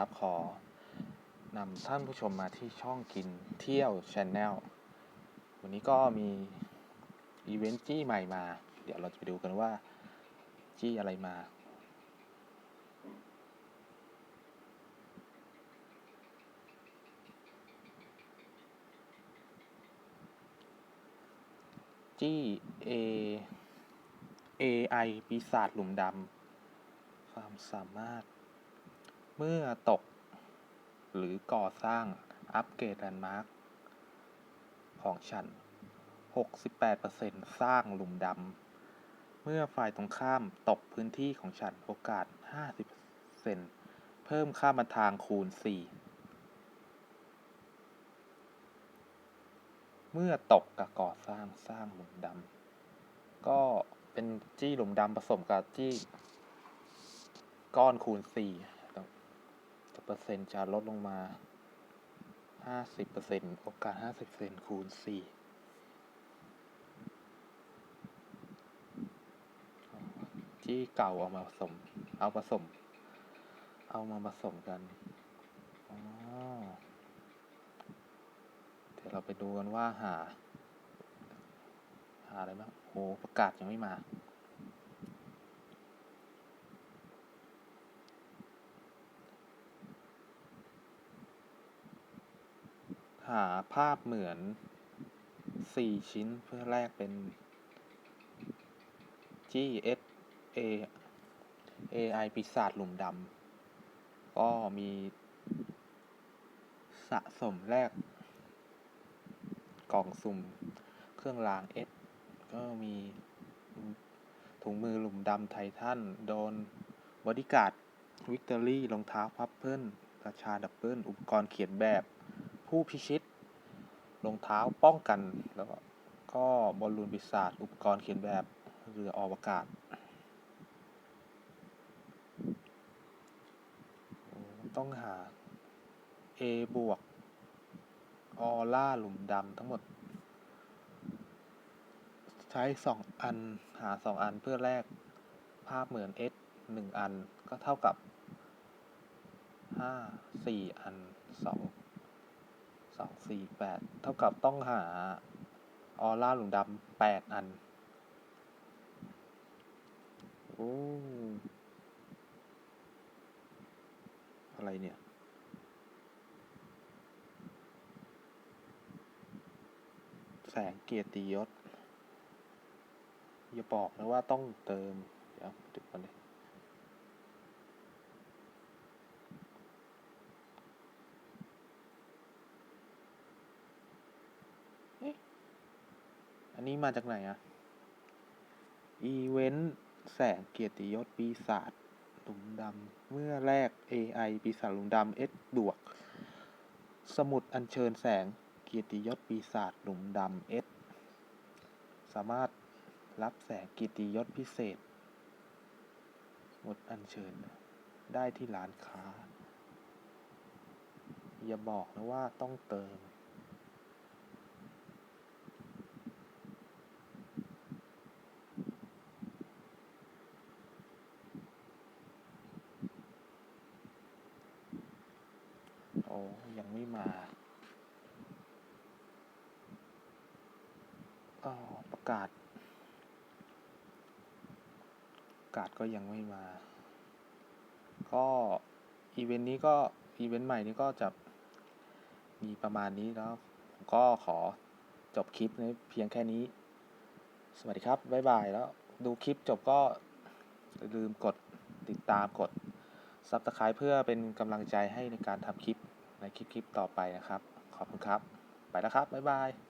ครับขอนำท่านผู้ชมมาที่ช่องกินเที่ยวช n แนลวันนี้ก็มีอีเวนต์จี้ใหม่มา เดี๋ยวเราจะไปดูกันว่า จี้อะไรมา จี้ A AI ปีศาจหลุมดำความสามารถ เมื่อตก หรือก่อสร้างอัปเกรดแลนด์มาร์คของฉัน 68%สร้างหลุมดำ เมื่อฝ่ายตรงข้ามตกพื้นที่ของฉันโอกาส 50%เพิ่มค่ามาทางคูณ 4 เมื่อตกกับก่อสร้างสร้างหลุมดำ ก็เป็นจี้หลุมดำผสมกับจี้ก้อนคูณสี่ เปอร์เซ็นต์จะลดลงมาห้าสิบเปอร์เซ็นต์โอกาสห้าสิบเปอร์เซ็นต์คูณสี่จี้เก่าเอามาผสม เอาผสม เอามาผสมกันเดี๋ยวเราไปดูกันว่าหา หาอะไรบ้างโหประกาศยังไม่มา หาภาพเหมือนสี่ชิ้นเพื่อแลกเป็น GS A AI ปีศาจหลุมดำ ก็มีสะสมแลกกล่องสุ่ม เครื่องราง S ก็มีถุงมือหลุมดำไททัน โดนบอดี้การ์ดวิกตอรี่รองเท้าพับเพิลราชาดับเบิลอุปกรณ์เขียนแบบ ผู้พิชิตรองเท้าป้องกันแล้วก็บอลลูนปีศาจอุปกรณ์เขียนแบบเรืออวกาศต้องหา A บวกออร่าหลุมดำทั้งหมด ใช้สองอันหาสองอันเพื่อแลกภาพเหมือน S หนึ่งอันก็เท่ากับห้าสี่อันสอง สองสี่แปดเท่ากับต้องหาออร่าหลุมดำแปดอัน โอ้ อะไรเนี่ย แสงเกียรติยศ อย่าบอกนะว่าต้องเติม เดี๋ยวดูก่อนดิเนี้มาจากไหนอะอีเวนต์แสงเกียรติยศปีศาจหลุมดำ เมื่อแรก AI ปีศาจหลุมดำ S บวก สมุดอัญเชิญแสงเกียรติยศปีศาจหลุมดำ S สามารถรับแสงเกียรติยศพิเศษ สมุดอัญเชิญได้ที่ร้านค้า อย่าบอกนะว่าต้องเติม อ้ยังไม่มาก็ประกาศ ประกาศก็ยังไม่มา ก็อีเวนต์นี้ก็อีเวนต์ใหม่นี้ก็จะมีประมาณนี้แล้วผมก็ขอจบคลิปนี้เพียงแค่นี้ สวัสดีครับ บ๊ายบาย แล้ว ดูคลิปจบก็อย่าลืมกดติดตามกดซับสไคร b ์เพื่อเป็นกำลังใจให้ในการทำคลิป ในคลิปๆต่อไปนะครับ ขอบคุณครับ ไปแล้วครับ บ๊ายบาย